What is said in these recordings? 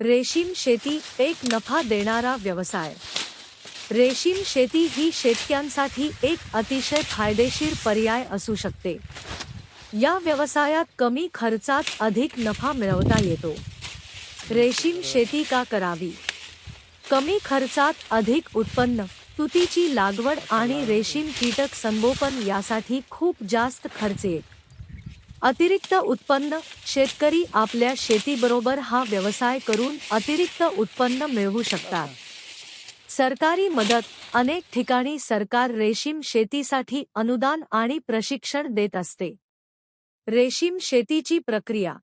रेशीम शेती एक नफा देणारा व्यवसाय. रेशीम शेती ही शेतक्यांसाठी एक अतिशय फायदेशीर पर्याय असू शकते. या व्यवसायात कमी खर्चात अधिक नफा मिळवता येतो. रेशीम शेती का करावी? कमी खर्चात अधिक उत्पन्न तुतीची लागवड आणि रेशीम कीटक संगोपन यासाठी खूप जास्त खर्च येत. अतिरिक्त उत्पन्न शेतकरी आपल्या शेतीबरोबर हा व्यवसाय करून अतिरिक्त उत्पन्न मिळवू शकतात. सरकारी मदत अनेक ठिकाणी सरकार रेशीम शेतीसाठी अनुदान आणि प्रशिक्षण देत असते. रेशीम शेतीची प्रक्रिया.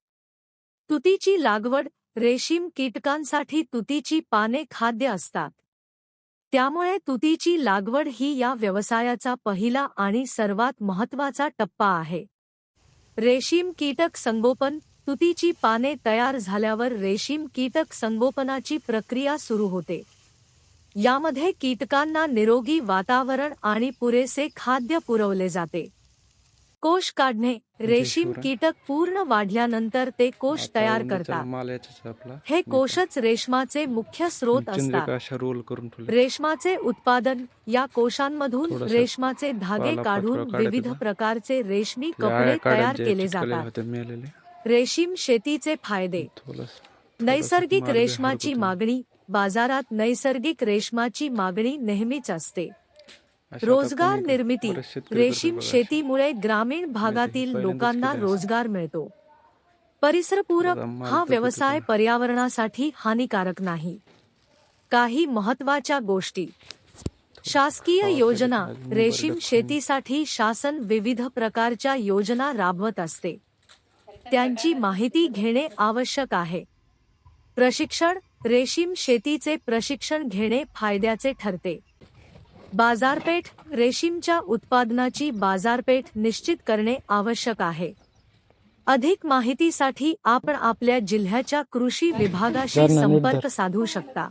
तुतीची लागवड रेशीम कीटकांसाठी तुतीची पाने खाद्य असतात. त्यामुळे तुतीची लागवड ही या व्यवसायाचा पहिला आणि सर्वात महत्त्वाचा टप्पा आहे. रेशीम कीटक संगोपन तुतीची पाने तयार झाल्यावर रेशीम कीटक संगोपनाची प्रक्रिया सुरू होते. यामध्ये कीटकांना निरोगी वातावरण आणि पुरेसे खाद्य पुरवले जाते. कोश काढणे रेशीम शिवराय. कीटक पूर्ण वाढल्यानंतर ते कोश तयार करतात. हे कोशच रेशमाचे मुख्य स्रोत असतात. रेशमाचे उत्पादन या कोशांमधून रेशमाचे धागे काढून विविध. प्रकारचे रेशमी कपडे तयार केले जातात. रेशीम शेतीचे फायदे. नैसर्गिक रेशमाची मागणी बाजारात नैसर्गिक रेशमाची मागणी नेहमीच असते. रोजगार निर्मिती रेशीम शेतीमुळे ग्रामीण भागातील पहिल्यांदाच लोकांना. रोजगार मिळतो. परिसरपूरक हा व्यवसाय पर्यावरणासाठी हानिकारक नाही. काही महत्त्वाच्या गोष्टी. शासकीय योजना रेशीम शेतीसाठी शासन विविध प्रकारच्या योजना राबवत असते. त्यांची माहिती घेणे आवश्यक आहे. प्रशिक्षण रेशीम शेतीचे प्रशिक्षण घेणे फायद्याचे ठरते. बाजारपेठ रेशीमच्या उत्पादनाची बाजारपेठ निश्चित करणे आवश्यक आहे. अधिक माहितीसाठी आपण आपल्या जिल्ह्याच्या कृषी विभागाशी संपर्क साधू शकता.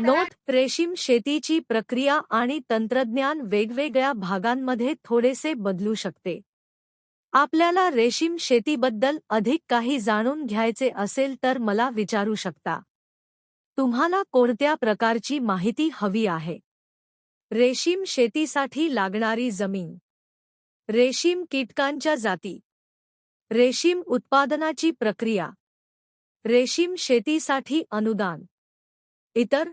नोट रेशीम शेतीची प्रक्रिया आणि तंत्रज्ञान वेगवेगळ्या भागांमध्ये थोडेसे बदलू शकते. आपल्याला रेशीम शेतीबद्दल अधिक काही जाणून घ्यायचे असेल तर मला विचारू शकता. तुम्हाला कोणत्या प्रकारची माहिती हवी आहे? रेशीम शेतीसाठी लागणारी जमीन. रेशीम कीटकांच्या जाती. रेशीम उत्पादनाची प्रक्रिया. रेशीम शेतीसाठी अनुदान. इतर